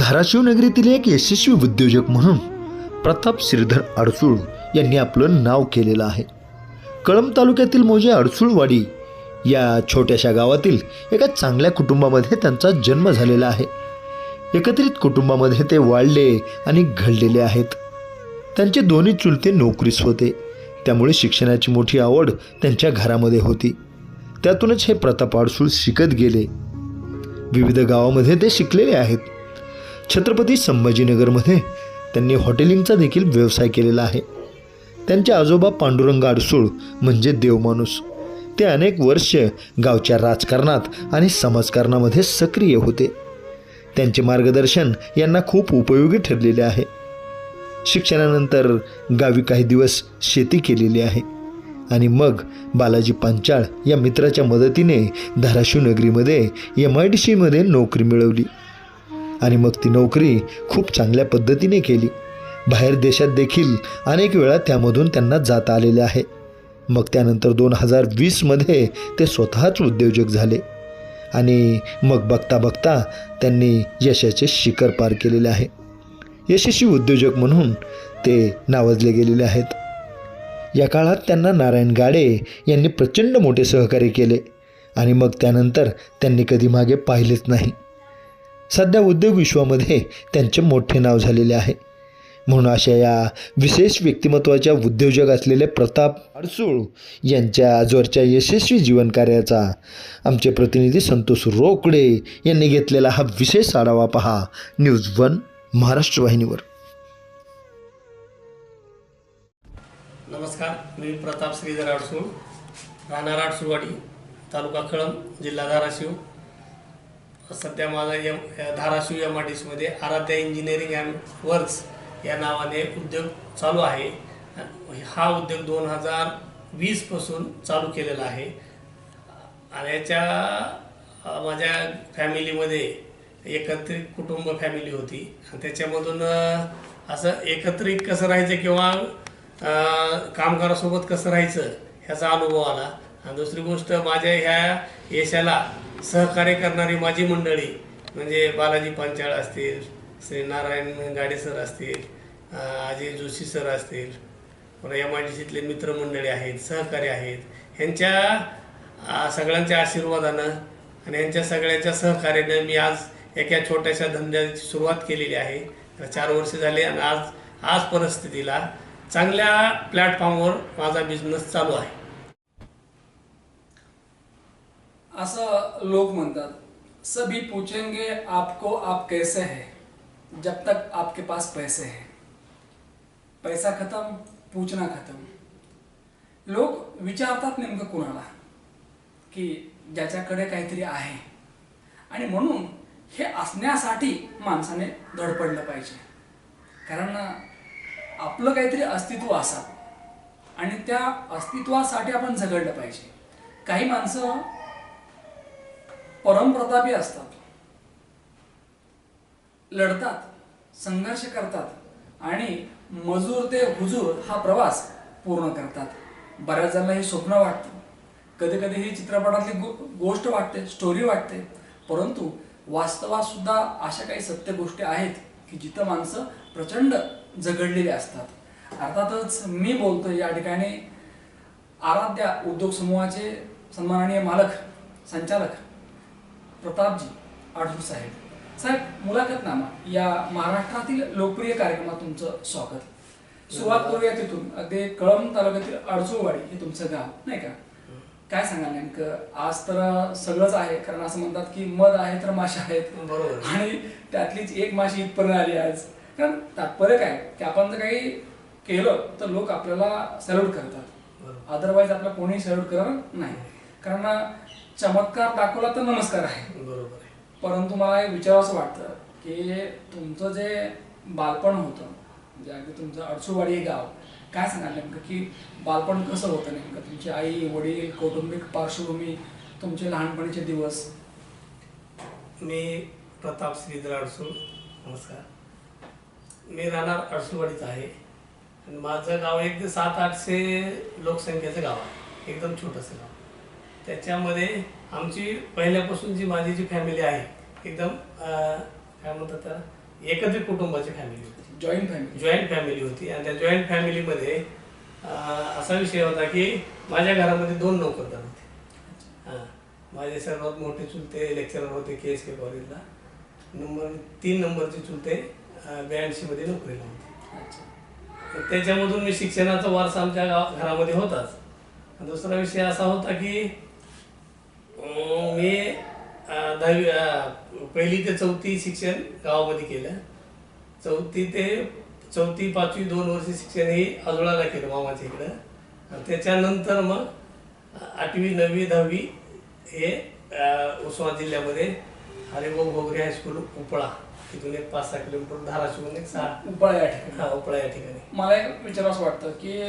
धाराशिव नगरीतील एक यशस्वी उद्योजक म्हणून प्रताप श्रीधर अडसूळ यांनी आपलं नाव केलेलं आहे. कळंब तालुक्यातील मोजे अडसूळवाडी या छोट्याशा गावातील एका चांगल्या कुटुंबामध्ये त्यांचा जन्म झालेला आहे. एकत्रित कुटुंबामध्ये ते वाढले आणि घडलेले आहेत. त्यांचे दोन्ही चुलते नोकरीस होते. त्यामुळे शिक्षणाची मोठी आवड त्यांच्या घरामध्ये होती. त्यातूनच हे प्रताप अडसूळ शिकत गेले. विविध गावामध्ये ते शिकलेले आहेत. छत्रपती संभाजीनगरमध्ये त्यांनी हॉटेलिंगचा देखील व्यवसाय केलेला आहे. त्यांचे आजोबा पांडुरंग अडसूळ म्हणजे देवमाणूस. ते अनेक वर्ष गावच्या राजकारणात आणि समाजकारणामध्ये सक्रिय होते. त्यांचे मार्गदर्शन यांना खूप उपयोगी ठरलेले आहे. शिक्षणानंतर गावी काही दिवस शेती केलेली आहे. आणि मग बालाजी पांचाळ या मित्राच्या मदतीने धाराशिव नगरीमध्ये एम आय डी सीमध्ये नोकरी मिळवली. आणि मग ती नोकरी खूप चांगल्या पद्धतीने केली. बाहेर देशात देखील अनेक वेळा त्यामधून त्यांना जाता आलेले आहे. मग त्यानंतर दोन हजार वीसमध्ये ते स्वतःच उद्योजक झाले. आणि मग बघता बघता त्यांनी यशाचे शिखर पार केलेले आहे. यशस्वी उद्योजक म्हणून ते नावाजले गेलेले आहेत. या काळात त्यांना नारायण गाडे यांनी प्रचंड मोठे सहकार्य केले. आणि मग त्यानंतर त्यांनी कधी मागे पाहिलेच नाही. सध्या उद्योग विश्वामध्ये त्यांचे मोठे नाव झालेले आहे. म्हणून अशा या विशेष व्यक्तिमत्वाच्या उद्योजक असलेले प्रताप अडसूळ यांच्या आजवरच्या यशस्वी जीवनकार्याचा आमचे प्रतिनिधी संतोष रोकडे यांनी घेतलेला हा विशेष आढावा पहा. न्यूज वन महाराष्ट्र वाहिनीवर. नमस्कार मी प्रताप श्रीधर अडसूळ राहणार अडसूळवाडी तालुका कळम जिल्हा धाराशिव. सध्या माझा M Dharashiv M R D सीमध्ये आराध्या इंजिनिअरिंग अँड वर्क्स या नावाने उद्योग चालू आहे. हा उद्योग दोन हजार वीसपासून चालू केलेला आहे. आणि याच्या माझ्या फॅमिलीमध्ये एकत्रित कुटुंब फॅमिली होती. आणि त्याच्यामधून असं एकत्रित कसं राहायचं किंवा कामगारासोबत कसं राहायचं ह्याचा अनुभव आला. आणि दुसरी गोष्ट माझ्या ह्या यशाला सहकार्य करणारी माझी मंडळी म्हणजे बालाजी पांचाळ असतील श्री नारायण गाडे सर असतील अजय जोशी सर असतील पुन्हा एम आय डी सीतले मित्रमंडळी आहेत सहकारी आहेत ह्यांच्या सगळ्यांच्या आशीर्वादानं आणि यांच्या सगळ्यांच्या सहकार्यानं मी आज एका छोट्याशा धंद्याची सुरुवात केलेली आहे. तर चार वर्ष झाले आणि आज आज परिस्थितीला चांगल्या प्लॅटफॉर्मवर माझा बिझनेस चालू आहे. असं लोक म्हणतात सभी पूछेंगे आपको आप कैसे हैं? जब तक आपके पास पैसे हैं. पैसा खतम पूछना खतम। लोक विचारतात नेमकं कुणाला? की ज्याच्याकडे काहीतरी आहे. आणि म्हणून हे असण्यासाठी माणसाने धडपडलं पाहिजे. कारण आपलं काहीतरी अस्तित्व असावं. आणि त्या अस्तित्वासाठी आपण झगडलं पाहिजे. काही माणसं परमप्रतापी असतात. लढतात संघर्ष करतात आणि मजूर ते हुजूर हा प्रवास पूर्ण करतात. बऱ्याच जणांना हे स्वप्न वाटतं. कधी कधी ही चित्रपटातली गो गोष्ट वाटते स्टोरी वाटते. परंतु वास्तवात सुद्धा अशा काही सत्य गोष्टी आहेत की जिथं माणसं प्रचंड झगडलेली असतात. अर्थातच मी बोलतो या ठिकाणी आराध्या उद्योग समूहाचे सन्माननीय मालक संचालक प्रतापजी आढूर साहेब. साहेब मुलाखतनामा या महाराष्ट्रातील लोकप्रिय कार्यक्रमात तुमचं स्वागत. सुरुवात करूया तिथून. अगदी कळंब तालुक्यातील अडसूळवाडी हे तुमचं गाव नाही का? काय सांगाल नेमकं? आज तर सगळंच आहे कारण असं म्हणतात की मध आहे तर माशा आहेत. बरोबर. आणि त्यातलीच एक माशी इथपर्यंत आली आज. कारण तात्पर्य काय? की आपण जर काही केलं तर लोक आपल्याला सॅल्यूट करतात. अदरवाईज आपल्याला कोणीही सॅल्यूट करणार नाही. कारण चमत्कार दाखवला तर नमस्कार आहे. बरोबर आहे. परंतु मला एक विचारावंसं वाटतं की तुमचं जे बालपण होतं म्हणजे अगदी तुमचं अडसूळवाडी हे गाव काय सांगाल नेमकं की बालपण कसं होतं नेमकं? तुमची आई वडील कौटुंबिक पार्श्वभूमी तुमचे लहानपणीचे दिवस? मी प्रताप श्रीधर अडसूळ नमस्कार. मी राहणार अडसूळवाडीत आहे. आणि माझं गाव एक ते सात आठशे लोकसंख्येचं गाव आहे. एकदम छोटंसं गाव. त्याच्यामध्ये आमची पहिल्यापासून जी माझी जी फॅमिली आहे एकदम काय म्हणतात त्याला एकत्रित कुटुंबाची फॅमिली होती. जॉईंट फॅमिली जॉईंट फॅमिली होती. आणि त्या जॉईंट फॅमिलीमध्ये असा विषय होता की माझ्या घरामध्ये दोन नोकरदार होते. हां. माझे सर्वात मोठे चुलते लेक्चरर होते के एस के कॉलेजला नंबर तीन नंबरचे चुलते ब्याऐंशीमध्ये नोकरीला होते. त्याच्यामधून मी शिक्षणाचा वारसा आमच्या गाव घरामध्ये होताच. दुसरा विषय असा होता की मी दहावी पहिली ते चौथी शिक्षण गावामध्ये केलं. चौथी ते चौथी पाचवी दोन वर्ष शिक्षण हे आजोळाला केलं मामाच्या इकडं. त्याच्यानंतर मग आठवी नववी दहावी हे उस्मानाबाद जिल्ह्यामध्ये हरिभाऊ भोगरे हायस्कूल उपळा. तिथून एक पाच सहा किलोमीटर धाराशिवून एक सहा उपळा या ठिकाणी. हा उपळा या ठिकाणी. मला एक विचार असं वाटतं की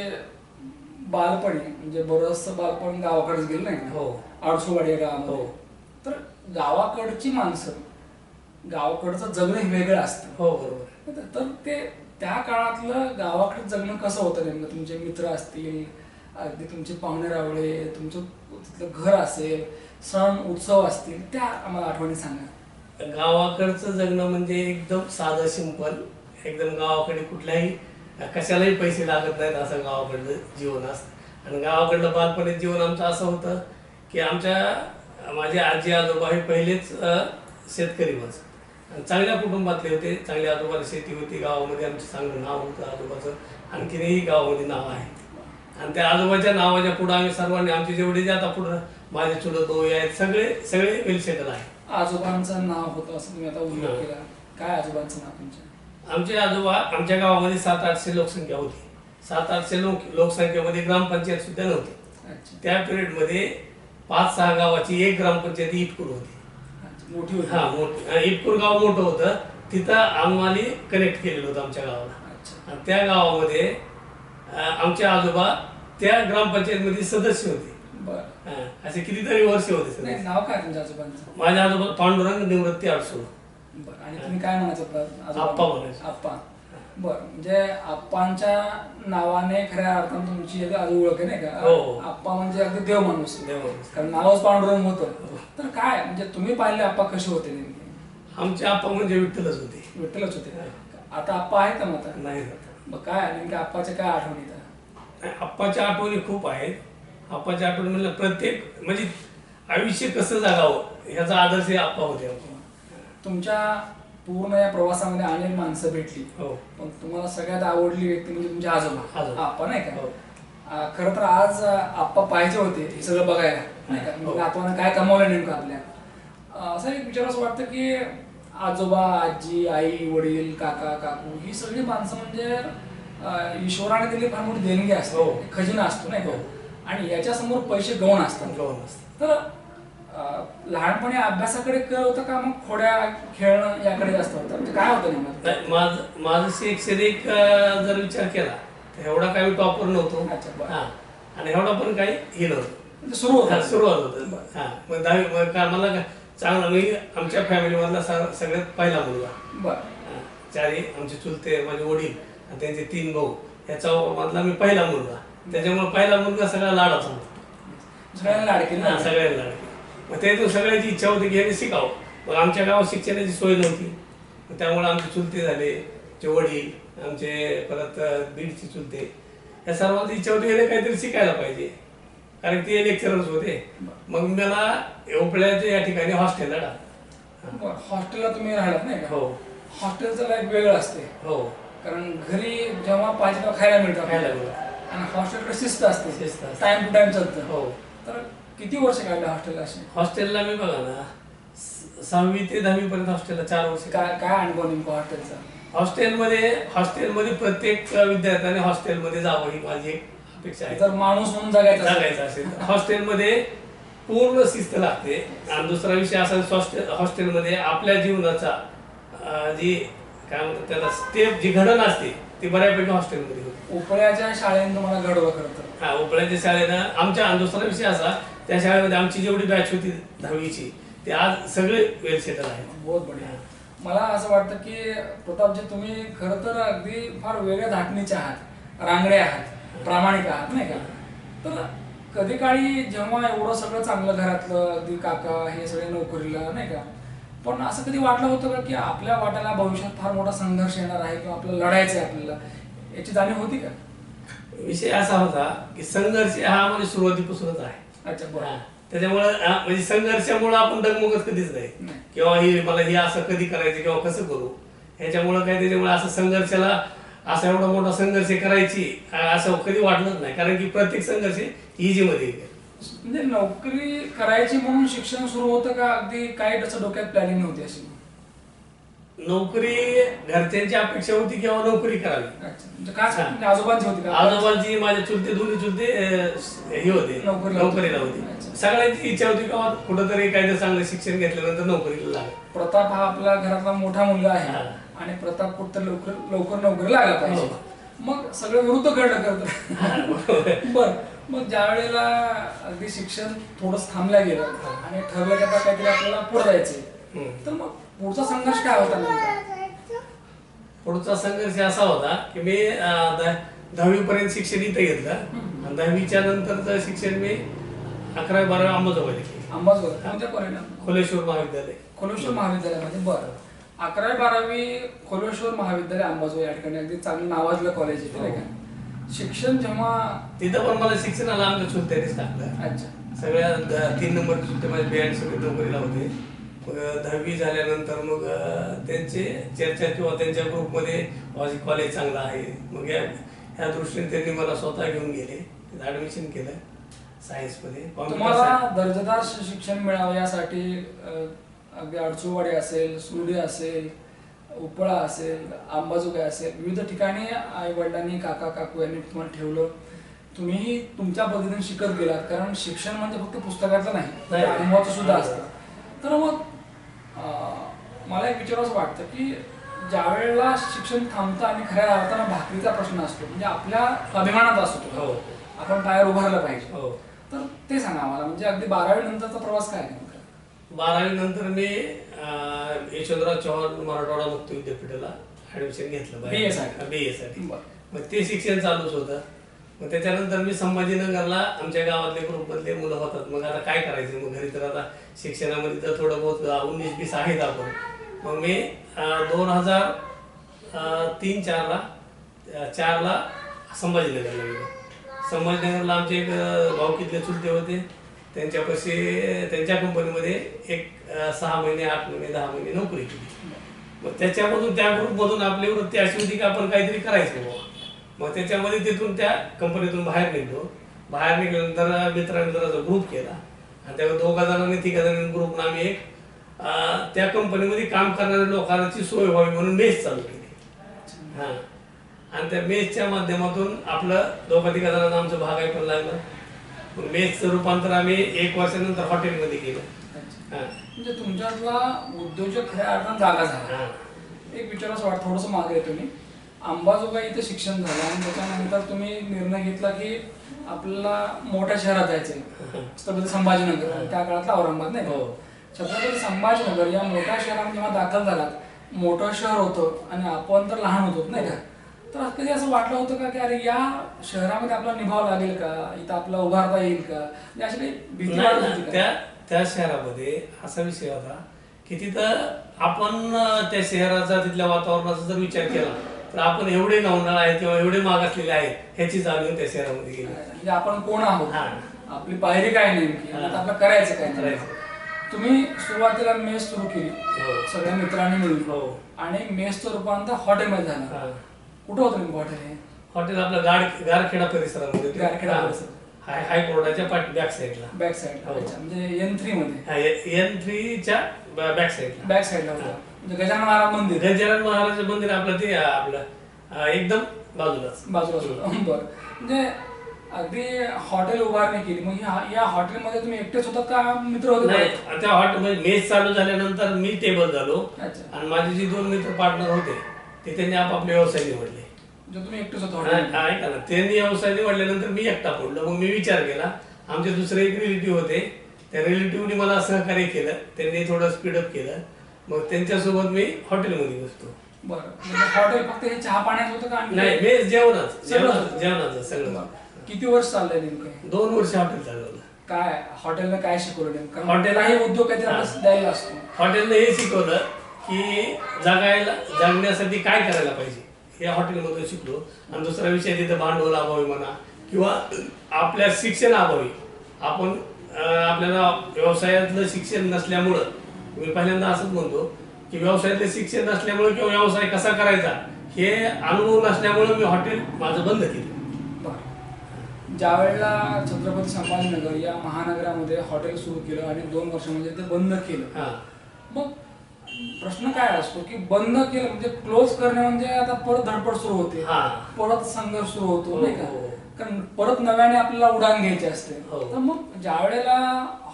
बालपणी म्हणजे बरंचसं बालपण गावाकडेच गेलं नाही हो. आडसोवाडी गावामध्ये. हो. तर गावाकडची माणसं गावाकडचं जगणं हे वेगळं असतं. हो बरोबर. तर- तर ते त्या काळातलं गावाकडे जगणं कसं होतं नेमकं? तुमचे मित्र असतील अगदी तुमचे पाहुणे रावळे तुमचं तिथलं घर असेल सण उत्सव असतील त्या आम्हाला आठवणी सांगा. गावाकडचं जगणं म्हणजे एकदम साधं सिंपल. एकदम गावाकडे कुठल्याही कशालाही पैसे लागत नाहीत असं गावाकडलं जीवन असतं आणि गावाकडलं बालपणीत जीवन आमचं असं होतं की आमच्या माझे आजी आजोबा हे पहिलेच शेतकरी आणि चांगल्या कुटुंबातले होते चांगल्या आजोबाला शेती होती गावामध्ये आमचं चांगलं नाव होतं आजोबाचं. आणखीनही गावामध्ये नाव आहे. आणि त्या आजोबाच्या नावाच्या पुढं आम्ही सर्वांनी आमचे जेवढे जे आता पुढं माझे चुलत आहेत सगळे सगळे वेल सेटल आहे. आजोबांचं नाव होतं असं तुम्ही आता उल्लेख. केला. काय आजोबांचं नाव तुमच्या आमचे आजोबा आमच्या गावामध्ये सात आठशे लोकसंख्या होती. सात आठशे लोक लोकसंख्येमध्ये ग्रामपंचायत सुद्धा नव्हती. त्या पिरियडमध्ये पाच सहा गावाची एक ग्रामपंचायत इटकूर होती. मोठी होती. हा मोठी. इटकूर गाव मोठं होतं. तिथं आम्हाला कनेक्ट केलेलं होतं आमच्या गावाला. अच्छा. आणि त्या गावामध्ये आमचे आजोबा त्या ग्रामपंचायतमध्ये सदस्य होते. असे कितीतरी वर्ष होते नाव काय तुमच्या आजोबांचं? माझे आजोबा पांडुरंग निवृत्ती अडसूळ बरं आणि तुम्ही काय म्हणायचं? आप्पा म्हणायचो. आप्पा. बरं म्हणजे आप्पांच्या नावाने खऱ्या अर्थानं तुमची एक आजू ओळख आहे नाही का? हो. आप्पा म्हणजे अगदी देव माणूस. देव माणूस. कारण नावच पांडुरंग होतं. तर काय? म्हणजे तुम्ही पाहिले आप्पा कसे होते नेमके? आमचे आप्पा म्हणजे विठ्ठलच होते. विठ्ठलच होते. आता आप्पा आहेत का मग आता नाही जात मग काय नेमके आप्पाच्या काय आठवणी आहेत? नाही, आप्पाच्या आठवणी खूप आहेत. आप्पाच्या आठवणी म्हणजे प्रत्येक म्हणजे आयुष्य कसं जगावं ह्याचा आदर्श हे आप्पा होते. तुमच्या पूर्ण या प्रवासामध्ये अनेक माणसं भेटली हो पण तुम्हाला सगळ्यात आवडली व्यक्ती म्हणजे तुमचे आजोबा. आप्पा नाही का हो. खरं तर आज आप्पा पाहिजे होते हे सगळं बघायला नाही का हो. म्हणजे नातवानं काय कमावलं नेमकं आपल्या असं एक विचार असं वाटतं की आजोबा आजी आई वडील काका काकू ही सगळी माणसं म्हणजे ईश्वराने दिली फार मोठी देणगी असते हो. खजिना असतो नाही का हो. आणि याच्या समोर पैसे गौण असतात गौण असतं. तर लहानपणी अभ्यासाकडे कळ होतं का मग खोड्या खेळणं याकडे जास्त होतं? म्हणजे काय होतं नेमकं? माझं माझं अं, जर विचार केला तर एवढा काही टॉपर नव्हतो. अच्छा. हा. आणि एवढा पण काही हे नव्हतं. म्हणजे सुरू होतं. सुरुवात होतं हा. मग दहावी मला चांगला मी आमच्या फॅमिलीमधला सगळ्यात पहिला मुलगा. बरं. चारी आमचे चुलते माझे वडील आणि त्यांचे तीन भाऊ. याचा मधला मी पहिला मुलगा. त्याच्यामुळे पहिला मुलगा सगळा लाडाचा होता. सगळ्यांना लाडकी हा, सगळ्यांना लाडकी. मग त्यातून सगळ्यांची इच्छा होती की यांनी शिकावं. मग आमच्या गावात शिक्षणाची सोय नव्हती. मग त्यामुळे आमचे चुलते झाले आमचे वडील आमचे परत बीडचे चुलते. या सर्वांची इच्छा होती याने काहीतरी शिकायला पाहिजे. कारण ते लेक्चरर्स होते. मग मला उपळ्याच्या या ठिकाणी हॉस्टेलला टाकलं. हॉस्टेलला तुम्ही राहिलात नाही हो. हॉस्टेलचं लाईफ वेगळं असते. हो. कारण घरी जेव्हा पाहिजे तेव्हा खायला मिळतं खायला. मिळतं. आणि हॉस्टेलकडे शिस्त असते. शिस्त. टाइम टू टाइम चालतं. हो. तर किती वर्ष काढले हॉस्टेलला असे हॉस्टेलला मी बघा ना स- सहावी ते दहावी पर्यंत हॉस्टेलला चार वर्ष. काय काय अनुभव नेमका हॉस्टेलचा हॉस्टेलमध्ये हॉस्टेलमध्ये प्रत्येक विद्यार्थ्याने हॉस्टेलमध्ये जावं ही माझी एक अपेक्षा आहे. जर माणूस म्हणून जगायचं असेल, जगायचं असेल तर. हॉस्टेलमध्ये पूर्ण शिस्त लागते. आणि दुसरा विषय असा हॉस्टेल हॉस्टेलमध्ये आपल्या जीवनाचा अं, जी काय म्हणतात त्याला स्टेप जी घडण असते ती बऱ्यापैकी हॉस्टेलमध्ये होते. उपळ्याच्या शाळेने तुम्हाला घडवलं खरं तर हा उपळ्याच्या शाळेनं आमच्या आणि दुसरा विषय असा त्या शाळेमध्ये आमची जेवढी बॅच होती दहावीची ते आज सगळे वेल सेटल आहेत. बहुत बढिया. मला असं वाटतं की प्रतापजी तुम्ही खरं तर अगदी फार वेगळ्या धाटणीचे आहात रांगडे आहात प्रामाणिक आहात नाही का? तर कधी काळी जेव्हा एवढं सगळं चांगलं घरातलं अगदी काका हे सगळे नोकरीला नाही का? पण असं कधी वाटलं होतं का की आपल्या वाट्याला भविष्यात फार मोठा संघर्ष येणार आहे किंवा आपल्याला लढायचं आहे आपल्याला? याची जाणीव होती का? विषय असा होता की संघर्ष हा म्हणजे सुरुवातीपासूनच आहे. अच्छा त्याच्यामुळे म्हणजे संघर्षामुळे आपण डगमगत कधीच नाही. नाही. किंवा ही मला हे असं कधी करायचं किंवा कसं करू? ह्याच्यामुळे काय त्याच्यामुळे असं संघर्षाला असा एवढा मोठा संघर्ष करायची अं, असं कधी वाटलंच नाही. कारण की प्रत्येक संघर्ष इझी मध्ये येते. म्हणजे नोकरी करायची म्हणून शिक्षण सुरू होतं का? अगदी काय त्याचं डोक्यात प्लॅनिंग होती अशी. नोकरी घरच्यांची अपेक्षा होती किंवा नोकरी करावी? म्हणजे काय म्हणजे आजोबांची होती का? आजोबांची माझे चुलते दोन्ही चुलते अं, हे होते. नोकरीला होते. नोकरीला होती. अच्छा. सगळ्यांची इच्छा होती का कुठंतरी काहीतरी चांगलं शिक्षण घेतल्यानंतर नोकरीला लागेल? प्रताप हा आपला घरातला मोठा मुलगा आहे. आणि प्रताप कुठं लवकर लवकर नोकरी लागला पाहिजे. हो. मग सगळं विरुद्ध घडलं करत. बर. मग ज्या वेळेला अगदी शिक्षण थोडंच थांबलं गेलं आणि ठरलं की आता काहीतरी आपल्याला पुढे जायचंय हम्म. तर मग पुढचा संघर्ष काय होता पुढचा संघर्ष असा होता की मी दहावी पर्यंत शिक्षण इथं घेतलं. आणि दहावीच्या नंतरचं शिक्षण मी अकरावी बारावी अंबाजोगाई. अंबाजोगाई कोणत्या कॉलेजला खोलेश्वर महाविद्यालय. खोलेश्वर महाविद्यालयामध्ये. बरं. अकरावी बारावी खोलेश्वर महाविद्यालय अंबाजोगाई या ठिकाणी अगदी चांगलं नावाजलं कॉलेज आहे ते नाही का? शिक्षण जेव्हा तिथं पण मला शिक्षणाला आमच्या चुलत्यानेच टाकलं. अच्छा. सगळ्या तीन नंबर चुलते माझे बियाणे सगळे नोकरीला होते. मग दहावी झाल्यानंतर मग त्यांचे चर्चा किंवा त्यांच्या ग्रुपमध्ये माझी कॉलेज चांगलं आहे. मग या ह्या दृष्टीने त्यांनी मला स्वतः घेऊन गेले. ऍडमिशन केलं सायन्समध्ये तुम्हाला दर्जेदार शिक्षण मिळावं यासाठी अगदी अडचूवाडी असेल सुर्डी असेल उपळा असेल अंबाजोगाई असेल विविध ठिकाणी आई वडिलांनी काका काकू यांनी तुम्हाला ठेवलं. तुम्ही तुमच्या पद्धतीने शिकत गेलात. कारण शिक्षण म्हणजे फक्त पुस्तकाचं नाही. अनुभवाचं सुद्धा असतं. तर मग मला एक विचारावंसं वाटतं की ज्या वेळेला शिक्षण थांबतं आणि खऱ्या अर्थानं भाकरीचा प्रश्न असतो म्हणजे आपल्या अभिमानात असतो. हो आपण पायावर उभारलं पाहिजे हो तर ते सांगा आम्हाला म्हणजे अगदी बारावी नंतरचा प्रवास काय नेमका? बारावी नंतर मी यशवंतराव चव्हाण मराठवाडा मुक्त विद्यापीठाला ऍडमिशन घेतलं. बी ए साठी बरं. मग ते शिक्षण चालूच होतं मग त्याच्यानंतर मी संभाजीनगरला आमच्या गावातले ग्रुपमधले मुलं होतात. मग आता काय करायचं? मग घरी तर आता शिक्षणामध्ये तर थोडं बहुत उन्नीस बीस आहेत आपण. मग मी दोन हजार तीन चारला चारला संभाजीनगरला गेलो. संभाजीनगरला आमचे एक भाऊकीतले चुलते होते. त्यांच्यापाशी त्यांच्या कंपनीमध्ये एक सहा महिने आठ महिने दहा महिने नोकरी केली. मग त्याच्यामधून त्या ग्रुपमधून आपली वृत्ती अशी होती की आपण काहीतरी करायचं बाबा मग त्याच्यामध्ये तिथून त्या कंपनीतून बाहेर निघलो. बाहेर निघाल्यानंतर मित्रा मित्राचा ग्रुप केला. आणि त्या दोघा जणांनी तिघा जणांनी ग्रुपनं आम्ही एक त्या कंपनीमध्ये काम करणाऱ्या लोकांची सोय व्हावी म्हणून मेस चालू केली. हा. आणि त्या मेसच्या माध्यमातून आपलं दोघा तिघा जणांना आमचं भागाय पण लागलं. मग मेसचं रूपांतर आम्ही एक वर्षानंतर हॉटेलमध्ये केलं. हा. म्हणजे तुमच्यातला उद्योजक खऱ्या अर्थानं जागा झाला. एक विचारावं वाटतं थोडंसं मागे तुम्ही. अंबाजोगाई इथे शिक्षण झालं आणि त्याच्यानंतर तुम्ही निर्णय घेतला की आपल्याला मोठ्या शहरात जायचंय. छत्रपती संभाजीनगर. आणि त्या काळातला औरंगाबाद नाही? हो. छत्रपती संभाजीनगर या मोठ्या शहरामध्ये जेव्हा दाखल झालात मोठं शहर होतं आणि आपण तर लहान होतो नाही का? तर कधी असं वाटलं होतं का की अरे या शहरामध्ये आपला निभाव लागेल का? इथं आपला उभारता येईल का? अशी काही भीती वाटत होती त्या त्या शहरामध्ये असा विषय होता की तिथं आपण त्या शहराचा तिथल्या वातावरणाचा जर विचार केला तर आपण एवढे नवनाळ आहेत किंवा एवढे मागासलेले आहेत ह्याची जाणीव त्या शहरामध्ये गेली म्हणजे आपण कोण आहोत हा. आपली पायरी काय नेमकी आणि आता आपलं करायचं काय नेमकं? करायचं. तुम्ही सुरुवातीला मेस सुरू केली हो. सगळ्या मित्रांनी मिळून हो आणि मेसचं रूपांतर हॉटेलमध्ये झालं हा. कुठं होतं नेमकं हॉटेल हे हॉटेल आपलं गाड गारखेडा परिसरामध्ये होतं. गारखेडा हा. परिसर. हाय हायकोर्टाच्या पाठी बॅक साईडला बॅक हो. अच्छा म्हणजे एन थ्री मध्ये एन थ्रीच्या बॅक साईडला बॅक साईडला होतं म्हणजे गजानन महाराज मंदिर गजानन महाराज मंदिर आपलं ते आपलं एकदम बाजूलाच. बाजूला होतं बरं. म्हणजे अगदी हॉटेल उभारणी केली. मग या हॉटेलमध्ये तुम्ही एकटेच होतात का मित्र होते? त्या हॉटेल मेस चालू झाल्यानंतर मी टेबल झालो. आणि माझे जे दोन मित्र पार्टनर होते ते त्यांनी आपापले व्यवसाय निवडले. म्हणजे तुम्ही एकटेच होता ऐका ना. त्यांनी व्यवसाय निवडल्यानंतर मी एकटा पडलो. मग मी विचार केला. आमचे दुसरे एक रिलेटिव्ह होते. त्या रिलेटिव्हनी मला सहकार्य केलं. त्यांनी थोडं स्पीडअप केलं. मग त्यांच्यासोबत मी हॉटेलमध्ये बसतो. बरं. म्हणजे हॉटेल फक्त हे चहा पाण्यात होतं का आणखी? नाही मेस जेवणाच सगळं जेवणाच सगळं किती वर्ष चाललंय नेमकं हे? दोन वर्ष हॉटेल चालवलं. काय हॉटेलनं काय शिकवलं नेमकं? हॉटेल- काही उद्योग काहीतरी आपल्याला द्यायला असतो. हॉटेलनं हे शिकवलं की जगायला जगण्यासाठी काय करायला पाहिजे? हे हॉटेलमधून शिकलो. आणि दुसरा विषय तिथं भांडवल अभावी म्हणा किंवा आपल्या शिक्षण अभावी. आपण अं, आपल्याला व्यवसायातलं शिक्षण नसल्यामुळं मी पहिल्यांदा असंच म्हणतो की व्यवसायातलं शिक्षण नसल्यामुळं किंवा व्यवसाय कसा करायचा हे अनुभव नसल्यामुळं मी हॉटेल माझं बंद केलं. ज्या वेळेला छत्रपती संभाजीनगर या महानगरामध्ये हॉटेल सुरू केलं आणि दोन वर्षामध्ये ते बंद केलं मग प्रश्न काय असतो की बंद केलं म्हणजे क्लोज करणे म्हणजे आता परत धडपड सुरू होते हा. परत संघर्ष सुरू होतो हो, नाही का हो. कारण परत नव्याने आपल्याला उडान घ्यायची असते हो. तर मग ज्या वेळेला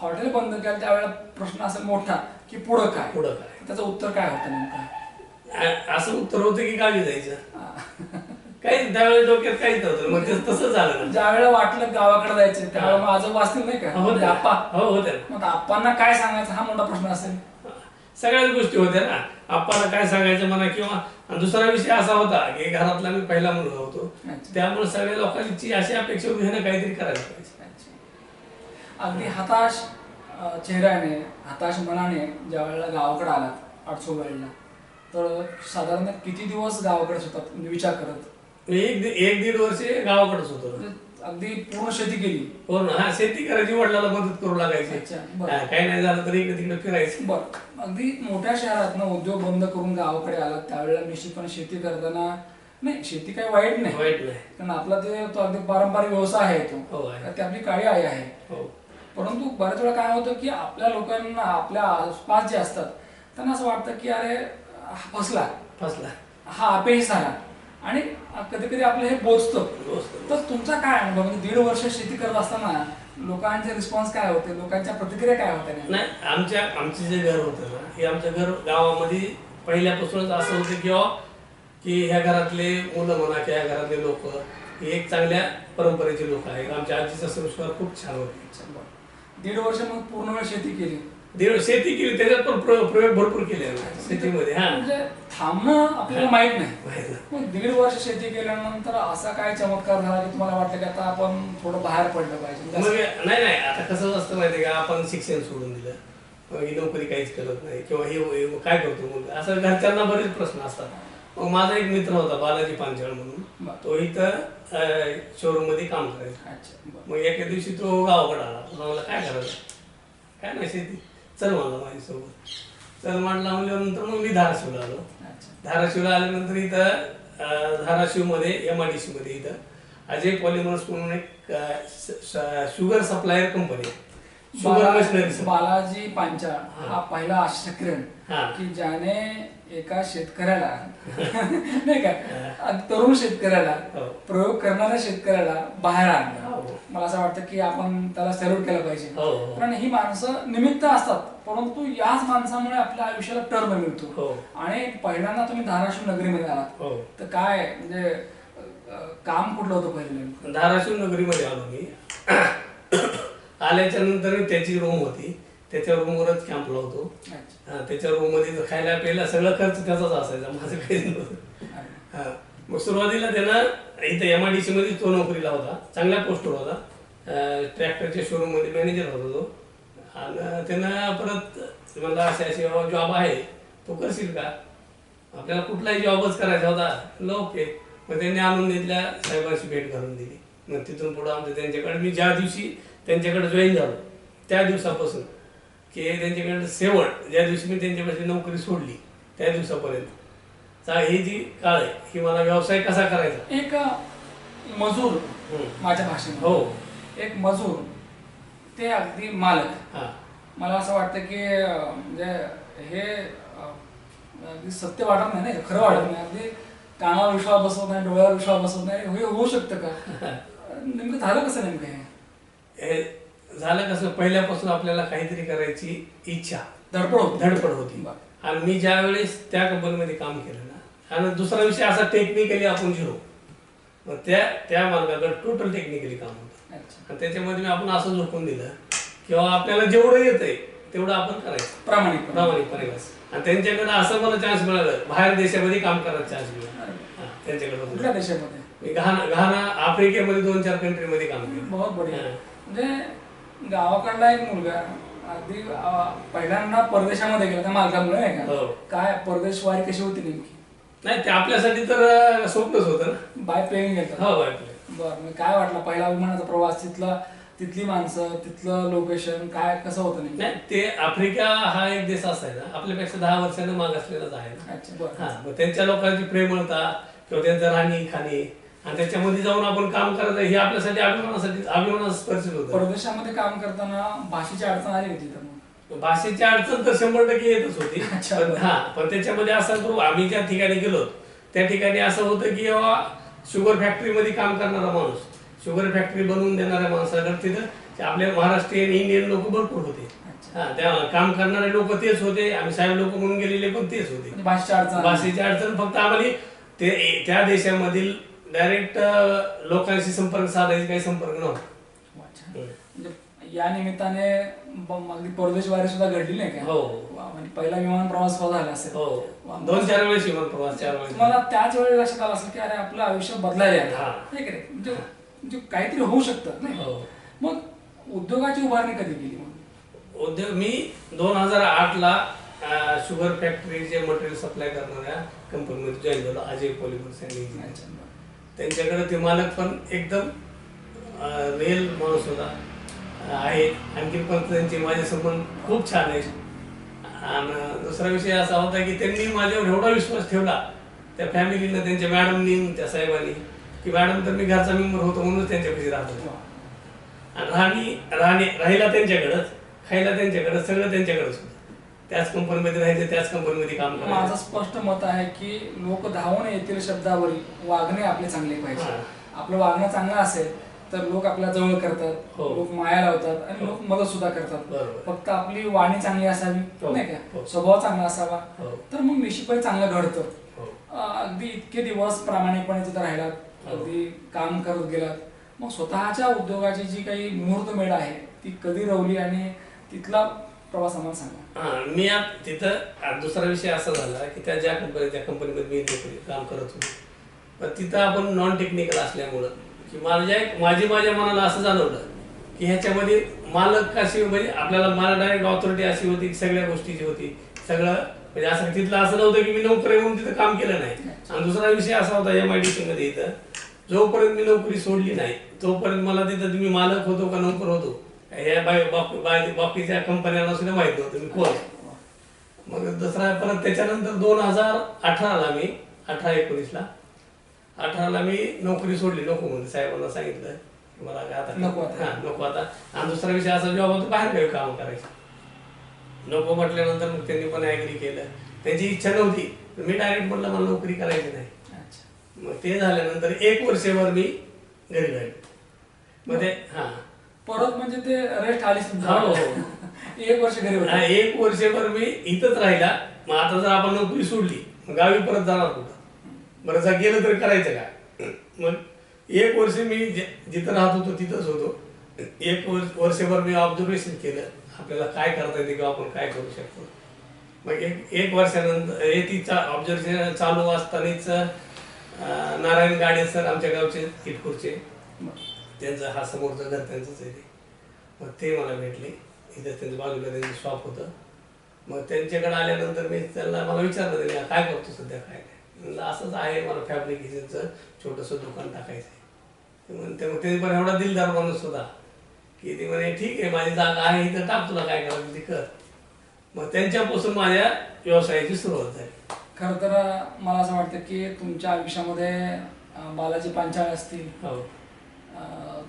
हॉटेल बंद केलं त्यावेळेला प्रश्न असेल मोठा की पुढं काय? पुढं काय? त्याचं उत्तर काय होतं नेमकं? असं उत्तर होतं की गावी जायचं. काहीच त्यावेळेस डोक्यात काहीच नव्हतं मग ते तसं झालं ज्या वेळेला वाटलं गावाकडे जायचं त्यावेळेला मग आजोबा असतील नाही का? हो म्हणजे आप्पा. हो होत्या ना. मग आप्पांना काय सांगायचं? हा मोठा प्रश्न असेल. सगळ्याच गोष्टी होत्या ना. आपल्याला काय सांगायचं म्हणा किंवा आणि दुसरा विषय असा होता की घरातला मी पहिला मुलगा होतो. अच्छा. त्यामुळे सगळ्या लोकांची अशी अपेक्षा होती काहीतरी करायला पाहिजे. अगदी हताश चेहऱ्याने हताश मनाने ज्या वेळेला गावाकडे आलात आठसोबाईला तर साधारण किती दिवस गावाकडे होतात म्हणजे विचार करत? एक एक दीड वर्ष गावाकडेच होतो म्हणजे अगदी पूर्ण शेती केली. हो ना. हा शेती करायची वडिलाला मदत करू लागायची. हा, काही नाही झालं तर इकडे तिकडे फिरायचं. बर. अगदी मोठ्या शहरात उद्योग बंद करून गावाकडे आलात त्यावेळेला निश्चितपणे शेती करताना नाही शेती काही वाईट नाही. वाईट नाही. कारण आपला ते तो अगदी पारंपरिक व्यवसाय आहे तो. हो, आपली काळी आई आहे. हो. परंतु बऱ्याच वेळा काय होतं की आपल्या लोकांना आपल्या आसपास जे असतात त्यांना असं वाटतं की अरे हा फसला. फसला. हा अपयश झाला. आणि कधी कधी आपलं हे बोचतं. तर तुमचा काय अनुभव? म्हणजे दीड वर्ष शेती करत असताना लोकांचे रिस्पॉन्स काय होते? लोकांच्या प्रतिक्रिया काय होत्या? नाही आमच्या आमचे जे घर होतं ना हे आमचं घर गावामध्ये पहिल्यापासूनच असं होतं किंवा की ह्या घरातले मुलं म्हणा की ह्या घरातले लोक हे एक चांगल्या परंपरेचे लोक आहेत. आमच्या आजीचा संस्कार खूप छान होते. दीड वर्ष मग पूर्ण वेळ शेती केली. देव शेती केली त्याच्यात पण प्रयोग प्रयोग भरपूर केले शेतीमध्ये हा. म्हणजे थांबणं आपल्याला माहीत नाही. माहीत नाही. मग दीड वर्ष शेती केल्यानंतर असा काय चमत्कार झाला की तुम्हाला वाटलं की आता आपण थोडं बाहेर पडलं पाहिजे? म्हणजे मग नाही नाही आता कसं असतं माहितीये का आपण शिक्षण सोडून दिलं. मग ही नोकरी काहीच करत नाही. किंवा हे हे काय करतो असं घरच्यांना बरेच प्रश्न असतात. माझा एक मित्र होता बालाजी पांचाळ म्हणून. तो इथं शोरूममध्ये काम करायचा. मग एका दिवशी तो गावाकडे आला. मग मला काय करायचं? काय नाही शेती. चल म्हणला माझ्यासोबत. चल म्हणला म्हणल्यानंतर मग मी धाराशिवला आलो. धाराशिवला आल्यानंतर इथं धाराशिवमध्ये एम आय डी सी मध्ये इथं अजय पॉलिमर्स म्हणून एक शुगर सप्लायर कंपनी आहे. बाला- बालाजी पांचाळ हा पहिला आश्चर्यकिरण हा. की ज्याने एका शेतकऱ्याला नाही का तरुण शेतकऱ्याला हो. प्रयोग करणाऱ्या शेतकऱ्याला बाहेर आणलं हो. मला असं वाटतं की आपण त्याला सॅल्यूट केलं पाहिजे हो, हो. कारण ही माणसं निमित्त असतात परंतु याच माणसामुळे आपल्या आयुष्याला टर्म मिळतो हो. आणि पहिल्यांदा तुम्ही धाराशिव नगरीमध्ये आलात हो तर काय म्हणजे अं, काम कुठलं होतं पहिलं? धाराशिव नगरीमध्ये आलो मी आल्याच्यानंतर त्याची रूम होती. त्याच्या रूमवरच कॅम्प लावतो त्याच्या रूममध्ये खायला प्यायला सगळं खर्च त्याचाच असायचा माझं काही नव्हतं. हा. मग सुरुवातीला त्यानं इथं एम आय डी सी मध्ये तो नोकरीला होता चांगल्या पोस्टवर होता. ट्रॅक्टरच्या शोरूममध्ये मॅनेजर होता तो. आणि त्यानं परत म्हणला असे असे जॉब आहे. तो करशील का? आपल्याला कुठलाही जॉबच करायचा होता. ओके. मग त्यांनी आणून तिथल्या साहेबांची भेट घालून दिली. मग तिथून पुढं आमचं त्यांच्याकडे मी ज्या दिवशी त्यांच्याकडे जॉईन झालो. त्या दिवसापासून की त्यांच्याकडे शेवट ज्या दिवशी मी त्यांच्यापाशी नोकरी सोडली त्या दिवसापर्यंत. ही जी काळ आहे ही मला व्यवसाय कसा करायचा? एक मजूर. माझ्या भाषेमध्ये. हो. एक मजूर ते अगदी मालक. हा. मला असं वाटतं की म्हणजे हे अगदी सत्य वाटत नाही ना खरं वाटत नाही. अगदी कानावर विश्वास बसवत नाही डोळ्यावर विश्वास बसवत नाही हे होऊ शकतं का? नेमकं झालं कसं नेमकं हे झालं कसं पहिल्यापासून आपल्याला काहीतरी करायची इच्छा धडपड होती. धडपड होती. आणि मी ज्या वेळेस त्या कंपनीमध्ये काम केलं ना आणि दुसरा विषय असा टेक्निकली आपण झिरो मग त्या त्या मार्गाकडे टोटल टेक्निकली काम होतं. आणि त्याच्यामध्ये मी आपण असं झोकून दिलं किंवा आपल्याला जेवढं येतंय तेवढं आपण करायचं. प्रामाणिकपणे प्रामाणिकपणे. आणि त्यांच्याकडे असं मला चान्स मिळालं बाहेर देशामध्ये काम करायचा चान्स मिळाला. त्यांच्याकडे मी घाना घाना आफ्रिकेमध्ये दोन चार कंट्रीमध्ये काम केलं. म्हणजे गावाकडला एक मुलगा अगदी पहिल्यांदा परदेशामध्ये गेला त्या मालकामुळे नाही हो. का काय परदेश वारी कशी होती नेमकी? नाही ते आपल्यासाठी तर स्वप्नच होतं ना. बाय प्लेन गेलं हो बाय बरं मग काय वाटलं? पहिला विमानाचा प्रवास तिथला तिथली माणसं तिथलं लोकेशन काय कसं होतं नेमकं? नाही ते आफ्रिका हा एक देश असा आहे ना आपल्यापेक्षा दहा वर्षांनी मागासलेलाच आहे ना. हा त्यांच्या लोकांची प्रेमळता किंवा त्यांचं राहणी खाणी आणि त्याच्यामध्ये जाऊन आपण काम करायचं हे आपल्यासाठी अभिमानासाठी अभिमानास्पर्शित होतं परदेशामध्ये काम करताना भाषेची अडचण आली होती तर मग भाषेची अडचण तर शंभर टक्के येतच होती. पण हा पण त्याच्यामध्ये असं करू आम्ही ज्या ठिकाणी गेलो त्या ठिकाणी असं होतं की शुगर फॅक्टरीमध्ये काम करणारा माणूस शुगर फॅक्टरी बनवून देणाऱ्या माणसाकडे तिथं ते आपले महाराष्ट्रीयन इंडियन लोक भरपूर होते. हा त्या काम करणारे लोक तेच होते आम्ही साहेब लोक म्हणून गेलेले पण तेच होते म्हणजे भाषेची अडचण आली. भाषेची अडचण फक्त आम्हाला ते त्या देशामधील डायरेक्ट लोकांशी संपर्क साधायचा काही संपर्क नव्हता. म्हणजे या निमित्ताने अगदी परदेश वारी सुद्धा घडली नाही का हो. म्हणजे पहिला विमान प्रवास झाला असेल हो. दोन चार वेळेस विमान प्रवास चार वेळेस तुम्हाला त्याच वेळेला लक्षात आलं असेल की अरे आपलं आयुष्य बदलायला आहे. हा. म्हणजे म्हणजे काहीतरी होऊ शकतं नाही हो. मग उद्योगाची उभारणी कधी केली मग उद्योग मी दोन हजार आठ ला शुगर फॅक्टरीचे मटेरियल सप्लाय करणाऱ्या कंपनीमध्ये जॉईन झालो अजय पॉलिमर्स त्यांच्याकडं त्यांच्याकडे ते मालक पण एकदम रेल माणूस होता. आहे आणखी पण त्यांचे माझे संबंध खूप छान आहे आणि दुसरा विषय असा होता की त्यांनी माझ्यावर एवढा विश्वास ठेवला त्या फॅमिलीनं त्यांच्या मॅडमनी त्या साहेबांनी की मॅडम तर मी घरचा मेंबर होतो म्हणूनच त्यांच्यापाशी राहत. होतो आणि राहणी राहणे राहिला त्यांच्याकडंच खायला त्यांच्याकडं सगळं त्यांच्याकडंच होतं. त्याच कंपनीमध्ये राहायचं त्याच कंपनीमध्ये काम माझं करायचं स्पष्ट मत आहे की लोक धावून येतील शब्दावरी वागणे आपले चांगले पाहिजे हा. आपलं वागणं चांगलं असेल तर लोक आपल्या जवळ करतात हो. लोक माया लावतात आणि लोक मदत सुद्धा करतात. फक्त आपली वाणी चांगली असावी हो. नाही का हो. स्वभाव चांगला असावा हो. तर मग निश्चितपणे चांगलं घडतं हो. अगदी इतके दिवस प्रामाणिकपणे तिथं राहिलात हो. अगदी काम करत गेलात मग स्वतःच्या उद्योगाची जी काही मुहूर्तमेढ आहे ती कधी रवली आणि तिथला प्रवास आम्हाला सांगा मी तिथं दुसरा विषय असा झाला की त्या ज्या कंपनी त्या कंपनीमध्ये मी नोकरी काम करत होतो. पण तिथं आपण नॉन टेक्निकल असल्यामुळं की माझ्या माझी माझ्या मनाला असं जाणवलं की ह्याच्यामध्ये मालक कशी म्हणजे आपल्याला मला डायरेक्ट ऑथॉरिटी अशी होती सगळ्या गोष्टीची होती. सगळं म्हणजे असं तिथलं असं नव्हतं की मी नोकरी म्हणून तिथं काम केलं नाही. आणि दुसरा विषय असा होता एम आय डी सी मध्ये इथं जोपर्यंत मी नोकरी सोडली नाही तोपर्यंत मला तिथं मी मालक होतो का नोकर होतो? ह्या बाय बाकी बाय- बाकीच्या कंपन्यांना सुद्धा माहीत नव्हतं. मी कोण मग दुसरा परत त्याच्यानंतर दोन हजार अठराला मी अठरा एकोणीसला अठराला मी नोकरी सोडली. नको म्हणून साहेबांना सांगितलं. की मला काय आता नको आता. हा, नको आता. आणि दुसरा विषय असा जॉब होतो बाहेर काही काम करायचं. नको म्हटल्यानंतर मग त्यांनी पण ऍग्री केलं. त्यांची इच्छा नव्हती. मी डायरेक्ट म्हटलं मला नोकरी करायची नाही. अच्छा. मग ते झाल्यानंतर एक वर्षभर मी घरी राहिलो. मग ते हा. परत म्हणजे ते रेस्ट हो, हो. तुमच्या एक वर्ष घरी हा, होते एक वर्षभर मी इथंच राहिला. मग आता जर आपण नोकरी सोडली मग गावी परत जाणार कुठं? बरं जर गेलं तर करायचं काय? मग एक वर्ष मी जे- जिथं राहत होतो तिथंच होतो. एक वर्ष वर्षभर मी ऑब्झर्वेशन केलं. आपल्याला काय करता येते किंवा आपण काय करू शकतो? मग एक एक वर्षानंतर येतीचा ऑब्झर्वेशन चालू असतानाच अं, नारायण गाडे सर आमच्या गावचे किटपूरचे त्यांचं हा समोरचं घर त्यांचंच आहे ते. मग ते मला भेटले. इथं त्यांच्या बाजूला त्यांचं शॉप होतं. मग त्यांच्याकडे आल्यानंतर मी त्यांना मला विचारलं त्यांनी काय करतो सध्या काय म्हणलं असंच आहे मला फॅब्रिकेशनचं छोटंसं दुकान टाकायचं आहे ते म्हणते मग ते पण एवढा दिलदार माणूस होता की ते म्हणे ठीक आहे माझी जागा आहे इथं टाक तुला काय करायचं ते कर. मग त्यांच्यापासून माझ्या व्यवसायाची सुरुवात झाली. खर तर मला असं वाटतं की तुमच्या आयुष्यामध्ये बालाजी पांचाळ असतील हो.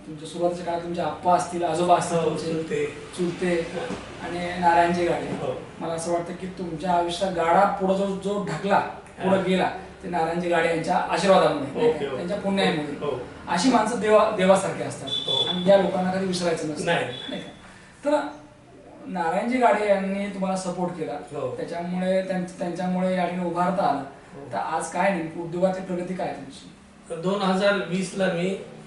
तुमच्या सुरुवातीच्या काळात तुमचे आप्पा असतील आजोबा असतील हो, चुलते. आणि नारायणचे गाडे हो. मला असं वाटतं की तुमच्या आयुष्यात गाडा पुढे जो जो ढकला पुढे. गेला ते नारायणचे गाडे यांच्या आशीर्वादामुळे. त्यांच्या पुण्यामुळे हो. अशी माणसं देवा देवासारखी असतात. आणि या लोकांना कधी विसरायचं नसतं नाही. तर नारायणजी गाडे यांनी तुम्हाला सपोर्ट केला हो. त्याच्यामुळे त्यां- त्यांच्यामुळे या ठिकाणी उभारता आलं. तर आज काय नेमकी उद्योगाची प्रगती काय तुमची दोन हजार वीसला मी अं,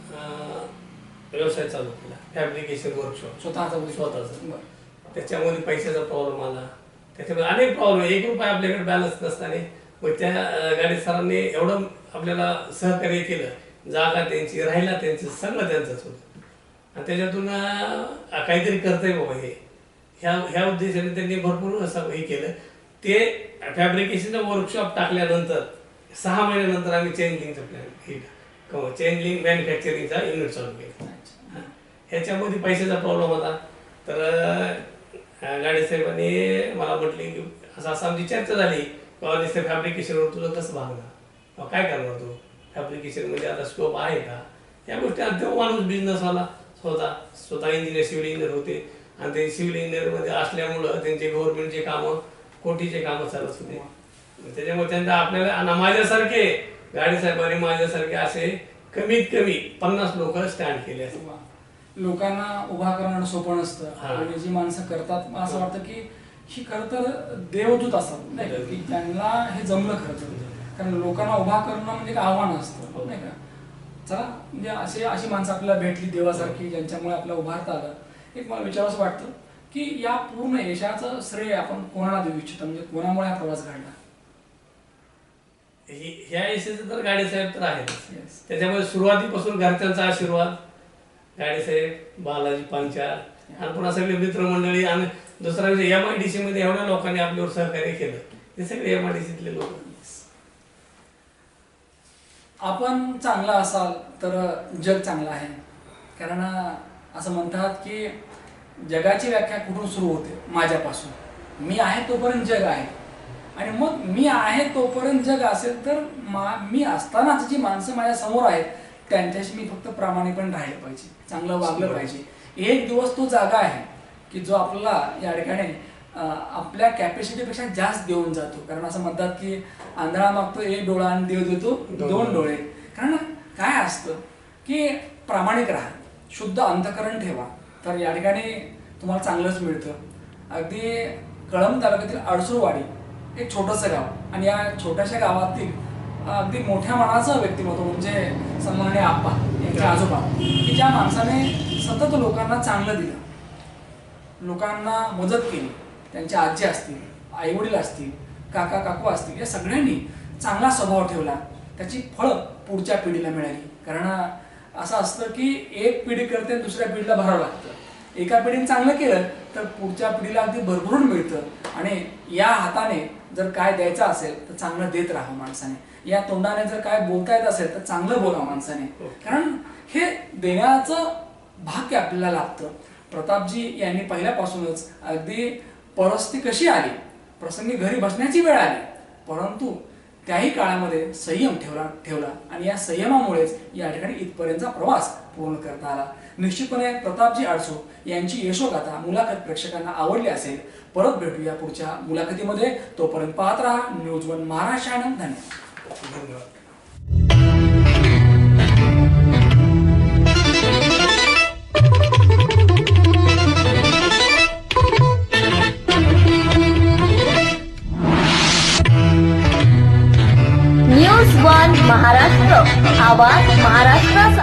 व्यवसाय चालू केला. फॅब्रिकेशन वर्कशॉप स्वतःचा उद्योग. स्वतःचा. त्याच्यामध्ये पैशाचा प्रॉब्लेम आला. त्याच्यामध्ये अनेक प्रॉब्लेम एक रुपये आपल्याकडे बॅलन्स नसताना. मग त्या गाडी सरांनी एवढं आपल्याला सहकार्य केलं. जागा त्यांची राहिला त्यांचं सगळं त्यांचंच होतं. आणि त्याच्यातून काहीतरी करतंय बाबा हे. ह्या ह्या उद्देशाने त्यांनी भरपूर असं हे केलं. ते फॅब्रिकेशनचं वर्कशॉप टाकल्यानंतर सहा महिन्यानंतर आम्ही लिंकचा प्लॅन हे चेन लिंक मॅन्युफॅक्चरिंगचा युनिट चालू केला. हा. ह्याच्यामध्ये पैशाचा प्रॉब्लेम होता. तर गाडे साहेबांनी मला म्हटले की असं असं आमची चर्चा झाली. किंवा नुसतं फॅब्रिकेशनवर तुझं कसं भागणार? काय करणार तू? फॅब्रिकेशनमध्ये आता स्कोप आहे का? या गोष्टी तो माणूस बिझनेसवाला स्वतः स्वतः इंजिनियर सिव्हिल इंजिनियर होते. आणि ते सिव्हिल इंजिनियरमध्ये असल्यामुळं त्यांचे गव्हर्नमेंटचे कामं कोटीचे कामं चालत होते. त्याच्यामुळे त्यांना आपल्याला आणि माझ्यासारखे गाडी साहेबांनी माझ्यासारखे असे कमीत कमी पन्नास लोक स्टँड केले असते. वा. लोकांना उभा करणं सोपं नसतं. हा. आणि जी माणसं करतात असं वाटतं की ही खरं तर देवदूत असतात नाही का? की त्यांना हे जमलं खरं तर. कारण लोकांना उभा करणं म्हणजे एक आव्हान असतं नाही का? चला म्हणजे असे अशी माणसं आपल्याला भेटली देवासारखी ज्यांच्यामुळे आपल्याला उभारता आलं. एक मला विचारावंसं वाटतं की या पूर्ण यशाचं श्रेय आपण कोणाला देऊ इच्छितो? म्हणजे कोणामुळे हा प्रवास घडला? ही- ह्या यशाचे तर गाडी साहेब तर आहेत. त्याच्यामुळे सुरुवातीपासून घरच्यांचा आशीर्वाद गाडी साहेब बालाजी पांचाळ आणि पुन्हा सगळे मित्रमंडळी आणि दुसरा म्हणजे एम आय डी सी मध्ये एवढ्या लोकांनी आपल्यावर सहकार्य केलं. ते सगळे एम आय डी सीतले लोक. आपण चांगला असाल तर जग चांगलं आहे. कारण असं म्हणतात की जगाची व्याख्या कुठून सुरू होते? माझ्यापासून. मी आहे तोपर्यंत जग आहे. आणि मग मी आहे तोपर्यंत जग असेल तर मा मी असतानाच जी माणसं माझ्यासमोर आहेत त्यांच्याशी मी फक्त प्रामाणिकपणे राहिलं पाहिजे. चांगलं वागलं पाहिजे. एक दिवस तो जागा आहे की जो आपल्याला या ठिकाणी आपल्या कॅपॅसिटीपेक्षा जास्त देऊन जातो. कारण असं म्हणतात की आंधळा मागतो एक डोळा आणि देव देतो दोन डोळे. कारण काय असतं की प्रामाणिक राहा शुद्ध अंतकरण ठेवा. तर या ठिकाणी तुम्हाला चांगलंच मिळतं. अगदी कळंब तालुक्यातील अडसूळवाडी एक छोटंसं गाव. आणि या छोट्याशा गावातील अगदी मोठ्या मनाचं व्यक्तिमत्व म्हणजे सन्माननीय आप्पा यांच्या आजोबा की ज्या माणसाने सतत लोकांना चांगलं दिलं. लोकांना मदत केली. त्यांच्या आजी असतील आईवडील असतील काका काकू असतील या सगळ्यांनी चांगला स्वभाव ठेवला. त्याची फळं पुढच्या पिढीला मिळाली. कारण असं असतं की एक पिढी करते दुसऱ्या पिढीला भरावं लागतं. एका पिढीने चांगलं केलं तर पुढच्या पिढीला अगदी भरभरून मिळतं. आणि या हाताने जर काय द्यायचं असेल तर चांगलं देत राहा माणसाने. या तोंडाने जर काय बोलता येत असेल तर चांगलं बोला माणसाने. कारण हे देण्याचं भाग्य आपल्याला लागतं प्रतापजी यांनी पहिल्यापासूनच अगदी परिस्थिती कशी आली? प्रसंगी घरी बसण्याची वेळ आली. परंतु त्याही काळामध्ये संयम ठेवला ठेवला. आणि या संयमामुळेच या ठिकाणी इथपर्यंतचा प्रवास पूर्ण करता आला. निश्चितपणे प्रतापजी आडसो यांची यशोगाथा मुलाखत प्रेक्षकांना आवडली असेल परत भेटूया पुढच्या मुलाखतीमध्ये. तोपर्यंत पाहत राहा न्यूज वन महाराष्ट्र आनंद धन्यवाद. धन्यवाद. News one Maharashtra. आवाज महाराष्ट्र